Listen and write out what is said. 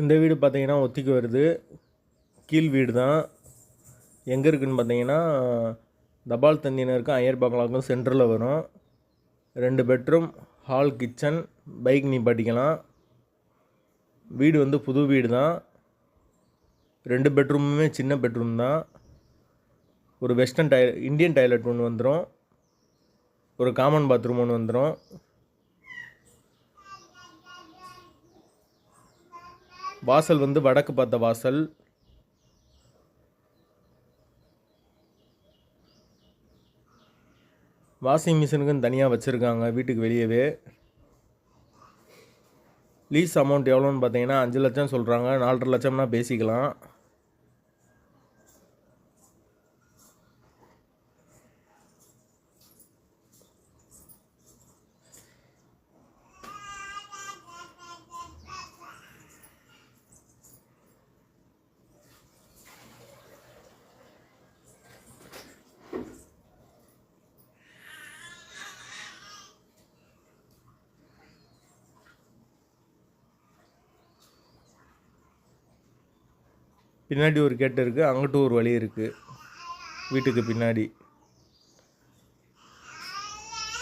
இந்த வீடு பார்த்தீங்கன்னா ஒத்திக்கு வருது. கீழ் வீடு தான். எங்கே இருக்குதுன்னு பார்த்தீங்கன்னா தபால் தந்தினருக்கும் ஐயர் பங்களாவுக்கும் சென்டரில் வரும். ரெண்டு பெட்ரூம் ஹால் கிச்சன் பைக் நிப்பாட்டிக்கலாம். வீடு வந்து புது வீடு தான். ரெண்டு பெட்ரூமுமே சின்ன பெட்ரூம் தான். ஒரு வெஸ்டர்ன் டை இந்தியன் டாய்லெட் ஒன்று வந்துடும் ஒரு காமன் பாத்ரூம் ஒன்று வந்துடும் வாசல் வந்து வடக்கு பார்த்த வாசல். வாஷிங் மிஷினுக்குன்னு தனியாக வச்சுருக்காங்க வீட்டுக்கு வெளியவே. லீஸ் அமௌண்ட் எவ்வளோன்னு பார்த்தீங்கன்னா அஞ்சு லட்சம் சொல்கிறாங்க நாலரை லட்சம்னா பேசிக்கலாம். பின்னாடி ஒரு கேட் இருக்குது அங்கிட்டு ஒரு வழி இருக்குது வீட்டுக்கு பின்னாடி.